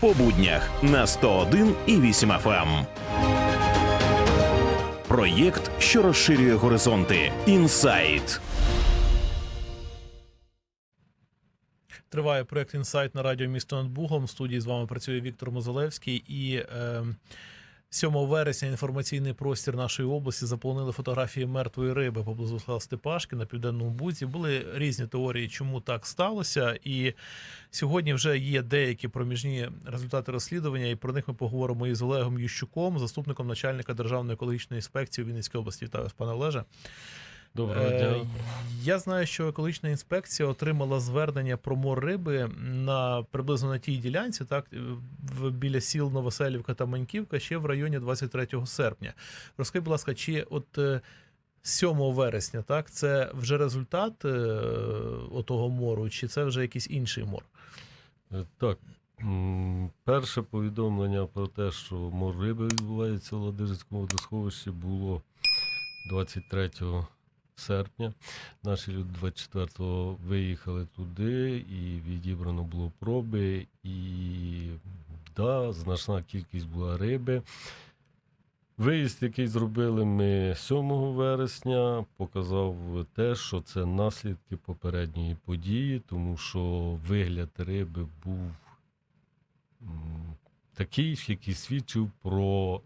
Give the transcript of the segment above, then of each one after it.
по буднях на 101 і 8 FM. Проєкт, що розширює горизонти. Інсайт. Триває проект інсайт на радіо місто над Бугом. В студії з вами працює Віктор Мозалевський. І е, 7 вересня інформаційний простір нашої області заповнили фотографії мертвої риби поблизу села Степашки на південному бузі. Були різні теорії, чому так сталося. І сьогодні вже є деякі проміжні результати розслідування, і про них ми поговоримо із Олегом Ющуком, заступником начальника Державної екологічної інспекції Вінницької області. Вітаю пане Олеже. Доброго Е, дня. Я знаю, що екологічна інспекція отримала звернення про мор риби на приблизно на тій ділянці, так біля сіл Новоселівка та Маньківка, ще в районі 23 серпня. Розкажіть, будь ласка, чи от е, 7 вересня, так, це вже результат е, отого мору, чи це вже якийсь інший мор? Е, Так, перше повідомлення про те, що мор риби відбувається в Ладижицькому водосховищі, було 23 серпня. Наші люди 24-го виїхали туди, і відібрано було проби, і да, значна кількість була риби. Виїзд, який зробили ми 7 вересня, показав те, що це наслідки попередньої події, тому що вигляд риби був такий, який свідчив про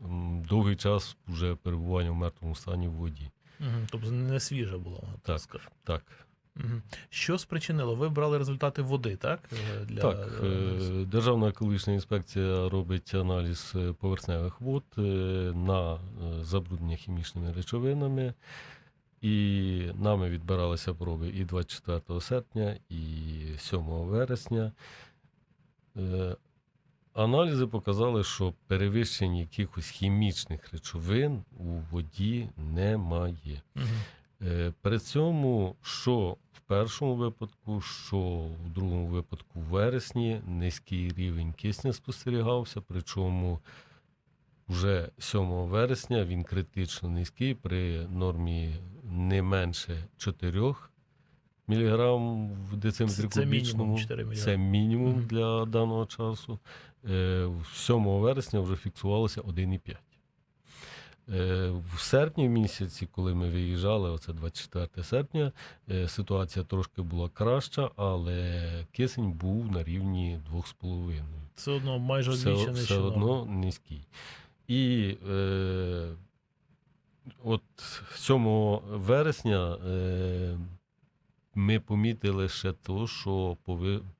довгий час вже перебування в мертвому стані в воді. Угу, тобто не свіжа була, вона, Так. скажемо. Так, Угу. Що спричинило? Ви брали результати води, так? е, Для... так е, Державна екологічна інспекція робить аналіз е, поверхневих вод на забруднення хімічними речовинами. І нами відбиралися проби і 24 серпня, і 7 вересня. Аналізи показали, що перевищення якихось хімічних речовин у воді немає. Угу. При цьому, що в першому випадку, що в другому випадку в вересні низький рівень кисня спостерігався, причому вже 7 вересня він критично низький при нормі не менше 4 мг в дециметрі Це- це мінімум 4 мг. Це мінімум для даного часу. Е, 7 вересня вже фіксувалося 1,5. Е, В серпні місяці, коли ми виїжджали, оце 24 серпня, е, ситуація трошки була краща, але кисень був на рівні 2,5. Все одно майже Все, все одно низький. І е, от 7 вересня е, ми помітили ще то, що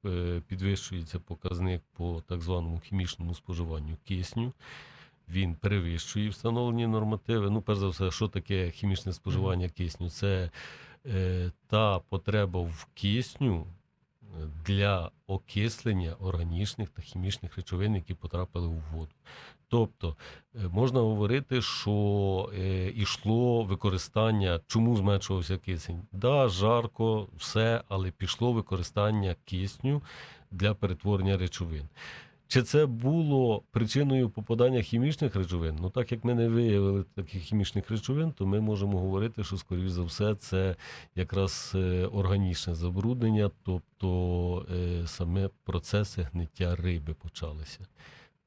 е, підвищується показник по так званому хімічному споживанню кисню. Він перевищує встановлені нормативи. Ну, перш за все, що таке хімічне споживання кисню? Це е, та потреба в кисню для окислення органічних та хімічних речовин, які потрапили у воду. Тобто е, можна говорити, що е, ішло використання, чому зменшувався кисень? Да, жарко, все, але пішло використання кисню для перетворення речовин. Чи це було причиною попадання хімічних речовин? Ну, так як ми не виявили таких хімічних речовин, то ми можемо говорити, що, скоріш за все, це якраз е, органічне забруднення, тобто е, саме процеси гниття риби почалися.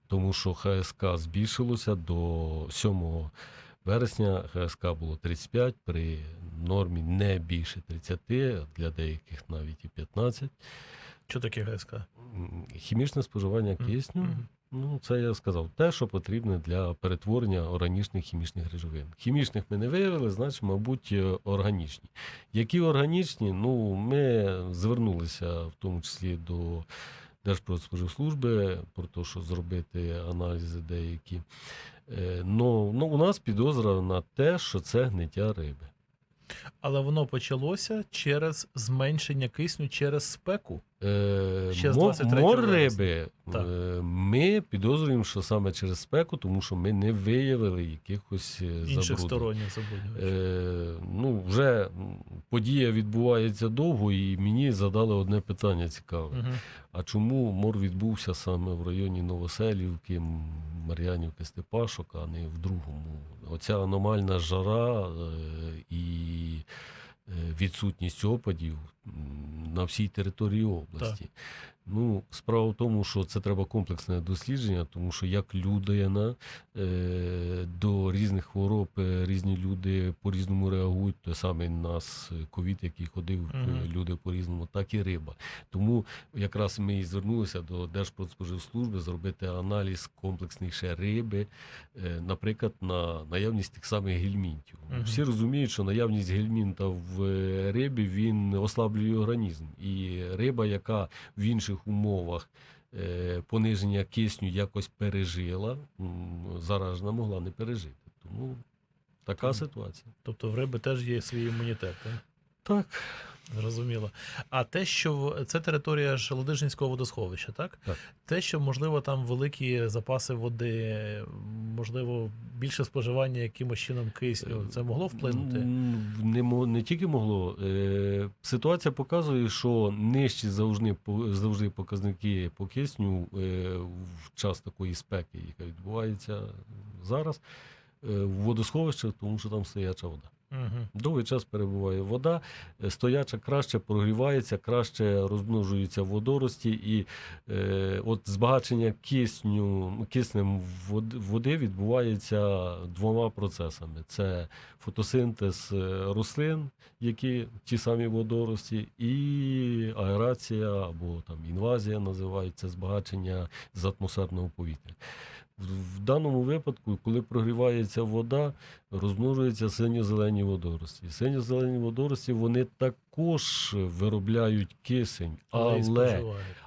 Тому що ХСК збільшилося до 7 вересня ХСК було 35, при нормі не більше 30, для деяких навіть і 15. Що таке ГСК? Хімічне споживання кисню, Мгм. ну це я сказав, те, що потрібне для перетворення органічних хімічних речовин. Хімічних ми не виявили, значить, мабуть, е, органічні. Які органічні, ну ми звернулися в тому числі до Держпродспоживслужби про те, що зробити аналізи деякі. Е, Ну, ну, у нас підозра на те, що це гниття риби. Але воно почалося через зменшення кисню через спеку. Е, Ще з мо- 23 мор вересня. риби Так. е, ми підозрюємо, що саме через спеку, тому що ми не виявили якихось е, Інших забруднень. сторонніх забруднювачів. Е, ну, вже м, подія відбувається довго, і мені задали одне питання цікаве. Мгм. А чому мор відбувся саме в районі Новоселівки, М- Мар'янівки, Степашок, а не в другому? Оця аномальна жара е, і е, відсутність опадів на всій території області. Ну, справа в тому, що це треба комплексне дослідження, тому що як людина е, до різних хвороб е, різні люди по-різному реагують. Той самий нас ковід, який ходив, Мгм. люди по-різному, так і риба. Тому якраз ми і звернулися до Держпродспоживслужби зробити аналіз комплексний ще риби, е, наприклад, на наявність тих самих гельмінтів. Мгм. Всі розуміють, що наявність гельмінта в рибі він ослаблює організм. І риба, яка в інших умовах е, пониження кисню якось пережила, заражена могла не пережити. Тому така Мгм. ситуація. Тобто в риби теж є свій імунітет, так? Так. Зрозуміло. А те, що в- це територія ж Ладижинського водосховища, так? Так. Те, що можливо там великі запаси води, можливо, більше споживання якимось чином кисню, це могло вплинути? Не, не тільки могло. Е, ситуація показує, що нижчі завжди, завжди показники по кисню е, в час такої спеки, яка відбувається зараз, е, в водосховищах, тому що там стояча вода. Угу. Довгий час перебуває вода, е, стояча краще прогрівається, краще розмножуються водорості, і е, от збагачення кисню, киснем води, відбувається двома процесами: це фотосинтез е, рослин, які ті самі водорості, і аерація або там інвазія називається збагачення з атмосферного повітря. В- даному випадку, коли прогрівається вода, розмножуються синьо-зелені водорості. Синьо-зелені водорості вони також виробляють кисень, Але,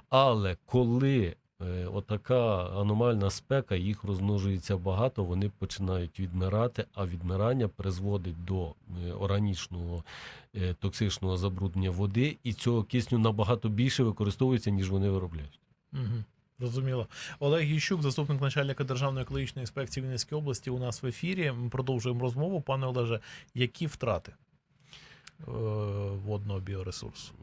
але коли е, отака аномальна спека, їх розмножується багато, вони починають відмирати, а відмирання призводить до е, органічного е, токсичного забруднення води, і цього кисню набагато більше використовується, ніж вони виробляють. Угу. Зрозуміло. Олег Ющук, заступник начальника Державної екологічної інспекції Вінницької області, у нас в ефірі. Ми продовжуємо розмову. Пане Олеже, які втрати е, водного біоресурсу?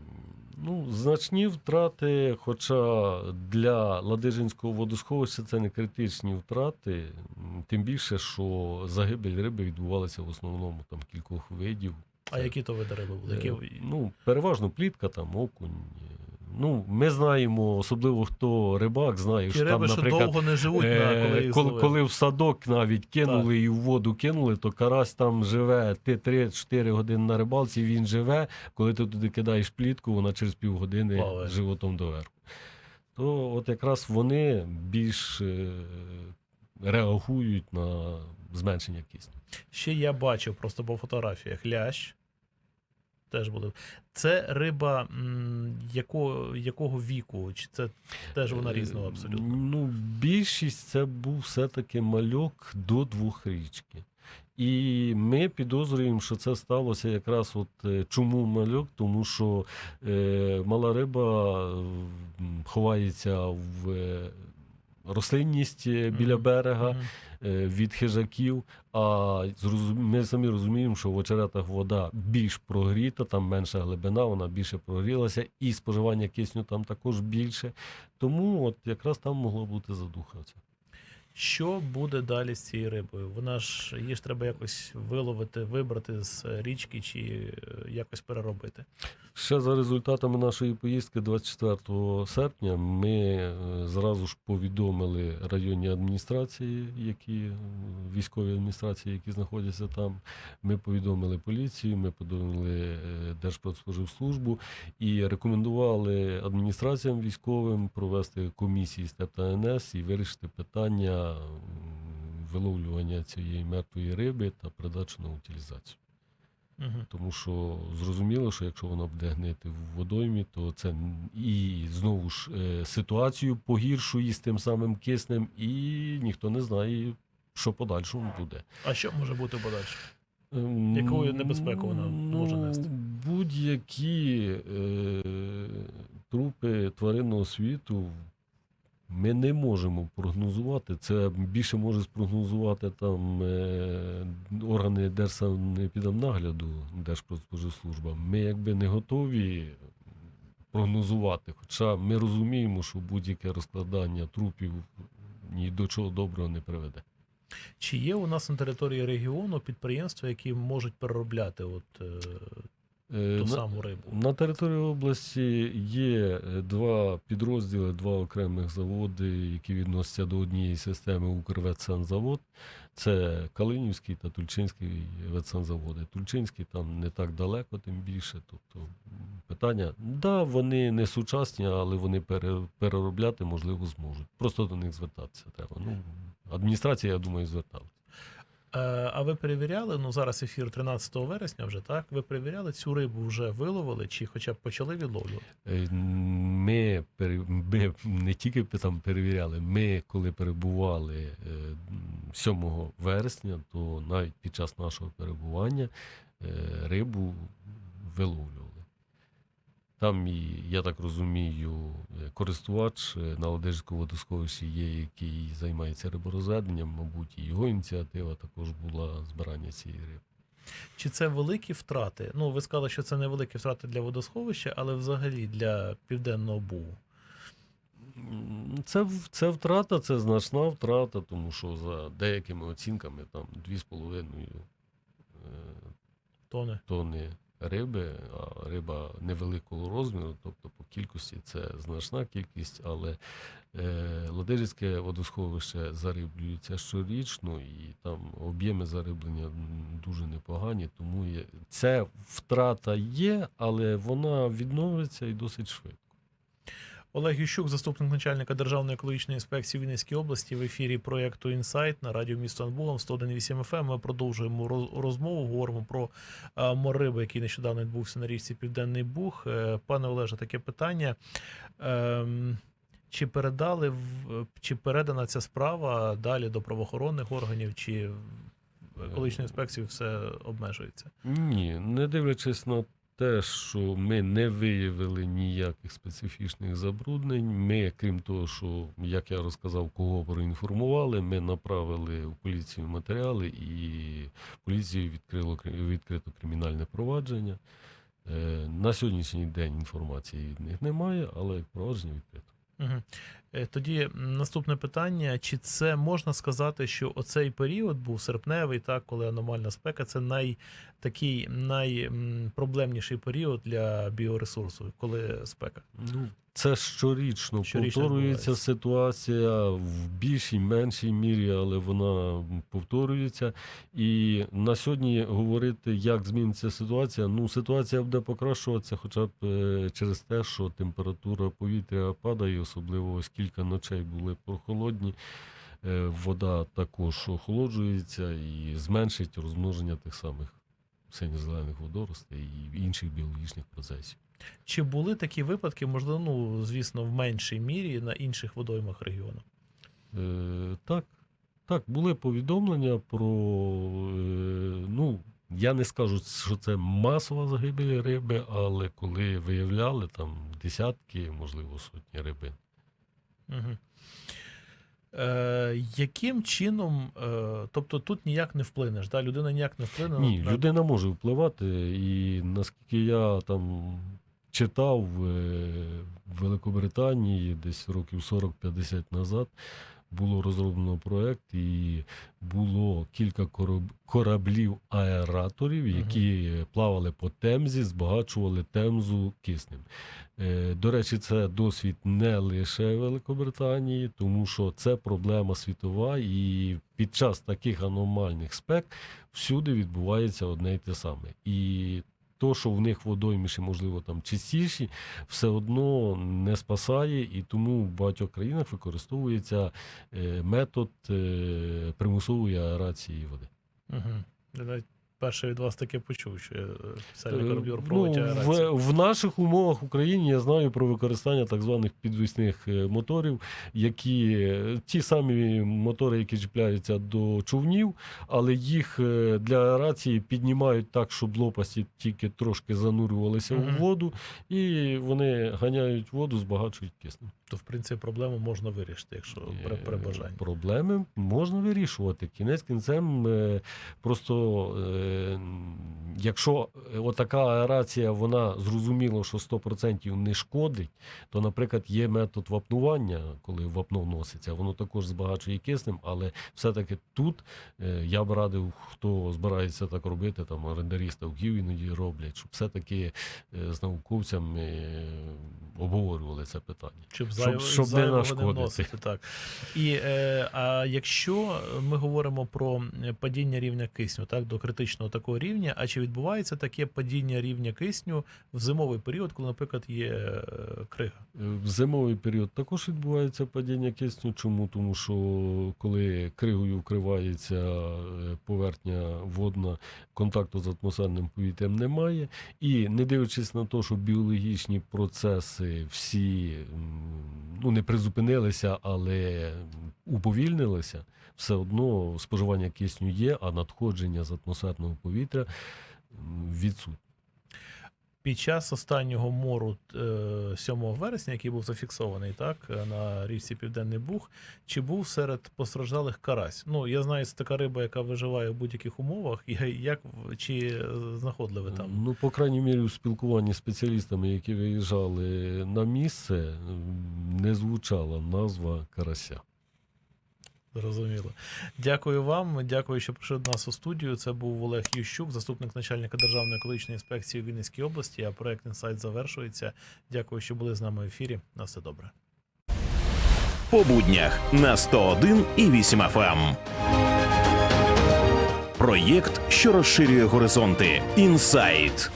Ну, значні втрати, хоча для Ладижинського водосховища це не критичні втрати, тим більше, що загибель риби відбувалася в основному там кількох видів. А Це, які то види риби були? Які... е, Ну, переважно плітка, там окунь. Ну, ми знаємо, особливо хто рибак, знає, що там, риби, що наприклад, довго не живуть, Е, коли коли, коли в садок навіть кинули і в воду кинули, то карась там живе ти 3-4 години на рибалці, він живе. Коли ти туди кидаєш плітку, вона через півгодини Плаває. животом доверху. То от якраз вони більш е, реагують на зменшення кисню. Ще я бачив просто по фотографіях лящ. Теж буде. Це риба якого, якого віку? Чи це теж вона різного Е, абсолютно? Ну, більшість це був все-таки мальок до двохрічки. І ми підозрюємо, що це сталося якраз от е, чому мальок, тому що е, мала риба ховається в е, рослинність е, біля берега е, від хижаків. А ми самі розуміємо, що в очеретах вода більш прогріта, там менша глибина, вона більше прогрілася, і споживання кисню там також більше. Тому от якраз там могло бути задуха. Що буде далі з цією рибою? Вона ж її ж треба якось виловити, вибрати з річки чи е, якось переробити. Ще за результатами нашої поїздки 24 серпня ми е, зразу ж повідомили районні адміністрації, які е, військові адміністрації, які знаходяться там. Ми повідомили поліцію, ми повідомили Держпродспоживслужбу і рекомендували адміністраціям військовим провести комісії з ТЕП та НС і вирішити питання виловлювання цієї мертвої риби та передачу на утилізацію. Угу. Тому що зрозуміло, що якщо вона буде гнити в водоймі, то це і знову ж е, ситуацію погіршує з тим самим киснем, і ніхто не знає, що подальшому буде. А що може бути подальше? Ем, Яку небезпеку вона може ну, нести? Будь-які е, трупи тваринного світу ми не можемо прогнозувати. Це більше може спрогнозувати там е, органи Держсанепідемнагляду, Держпродспоживслужба. Ми якби не готові прогнозувати. Хоча ми розуміємо, що будь-яке розкладання трупів ні до чого доброго не приведе. Чи є у нас на території регіону підприємства, які можуть переробляти от, е, ту на- саму рибу? На території області є е, два підрозділи, два окремих заводи, які відносяться до однієї системи Укрветсанзавод. Це Калинівський та Тульчинський ветсанзаводи. Тульчинський там не так далеко, тим більше. Тобто питання, да, вони не сучасні, але вони пере- переробляти можливо зможуть. Просто до них звертатися треба. Ну, адміністрація, я думаю, зверталася. Е, А ви перевіряли? Ну зараз ефір 13 вересня вже так. Ви перевіряли цю рибу вже виловили чи хоча б почали відловлювати? Е, Ми, ми не тільки там перевіряли, ми коли перебували е, 7 вересня, то навіть під час нашого перебування е, рибу виловлювали. Там і, я так розумію, е, користувач е, на Одежському водосховищі є, який займається риборозведенням, мабуть, і його ініціатива також була збирання цієї риби. Чи це великі втрати? Ну, ви сказали, що це не великі втрати для водосховища, але взагалі для південного бугу. Це, це втрата, це значна втрата, тому що за деякими оцінками там 2,5 е, Тони. Риби, а риба невеликого розміру, тобто по кількості це значна кількість, але е, Ладижицьке водосховище зариблюється щорічно, і там об'єми зариблення дуже непогані, тому є, це втрата є, але вона відновиться і досить швидко. Олег Ющук, заступник начальника Державної екологічної інспекції Вінницької області, в ефірі проєкту Інсайт на радіо місто над Богом 101,8 FM. Ми продовжуємо роз- розмову. Говоримо про е, мориби, який нещодавно відбувся на річці Південний Буг. Е, Пане Олеже, таке питання. Ем, Чи передали чи передана ця справа далі до правоохоронних органів, чи екологічної інспекції все обмежується? Ні, не дивлячись на те, що ми не виявили ніяких специфічних забруднень. Ми, крім того, що, як я розказав, кого проінформували, ми направили в поліцію матеріали і поліція відкрило кри- відкрито кримінальне провадження. Е, На сьогоднішній день інформації від них немає, але провадження відкрито. Угу. Тоді наступне питання: чи це можна сказати, що оцей період був серпневий, так, коли аномальна спека, це най, такий найпроблемніший період для біоресурсу, коли спека? Ну, це щорічно, Щорічно повторюється відбувається. ситуація в більшій, меншій мірі, але вона повторюється. І на сьогодні говорити, як зміниться ситуація. Ну, ситуація буде покращуватися, хоча б е, через те, що температура повітря падає, особливо ось кілька ночей були прохолодні. Е, Вода також охолоджується і зменшить розмноження тих самих синьо-зелених водоростей і інших біологічних процесів. Чи були такі випадки, можливо, ну, звісно, в меншій мірі на інших водоймах регіону? Е, так, так, були повідомлення про. Е, ну, я не скажу, що це масова загибель риби, але коли виявляли там десятки, можливо, сотні рибин. Угу. Е, яким чином, е, тобто тут ніяк не вплинеш, да? людина ніяк не вплине Ні, на людина може впливати, і наскільки я там читав е, в Великобританії десь років 40-50 назад. Було розроблено проект, і було кілька кораб- кораблів аераторів, які плавали по темзі, збагачували темзу киснем. Е, До речі, це досвід не лише Великобританії, тому що це проблема світова, і під час таких аномальних спек всюди відбувається одне й те саме. І то, що в них водойміші, можливо, там чистіші, все одно не спасає, і тому в багатьох країнах використовується е, метод е, примусової аерації води. Угу. Перше від вас таке почув, що е, спеціальний Е, проводить ну, аерацію. в, в наших умовах в Україні я знаю про використання так званих підвісних е, моторів, які ті самі мотори, які чіпляються до човнів, але їх для аерації піднімають так, щоб лопасті тільки трошки занурювалися Мгм. в воду, і вони ганяють воду, збагачують киснем. То, в принципі, проблему можна вирішити, якщо при, при Е, бажанні. Проблеми можна вирішувати. Кінець кінцем е, просто е, якщо отака аерація, вона зрозуміло, що 100% не шкодить, то, наприклад, є метод вапнування, коли вапно вноситься, воно також збагачує киснем, але все-таки тут е, я б радив, хто збирається так робити, там орендарі ставків іноді роблять, щоб все-таки е, з науковцями е, обговорювали це питання. Щоб, щоб- щоб не нашкодити. вносити. Так. І, е, а якщо ми говоримо про падіння рівня кисню, так, до критичного такого рівня, а чи відбувається таке падіння рівня кисню в зимовий період, коли, наприклад, є е, крига? Е, В зимовий період також відбувається падіння кисню. Чому? Тому що коли кригою вкривається е, поверхня водна, контакту з атмосферним повітрям немає. І не дивлячись на те, що біологічні процеси всі ну, не призупинилися, але уповільнилися, все одно споживання кисню є, а надходження з атмосферного повітря відсутнє. Під час останнього мору е, 7 вересня, який був зафіксований так, е, на річці Південний Буг, чи був серед постраждалих карась? Ну, я знаю, це така риба, яка виживає в будь-яких умовах. І як чи е, знаходили ви там? Ну, по крайній мірі, у спілкуванні з спеціалістами, які виїжджали на місце, не звучала назва карася. Зрозуміло. Дякую вам. Дякую, що прийшли до нас у студію. Це був Олег Ющук, заступник начальника Державної екологічної інспекції у Вінницькій області. А проект інсайт завершується. Дякую, що були з нами в ефірі. На все добре. По буднях на 101 і 8 FM. Проєкт, що розширює горизонти. Інсайт.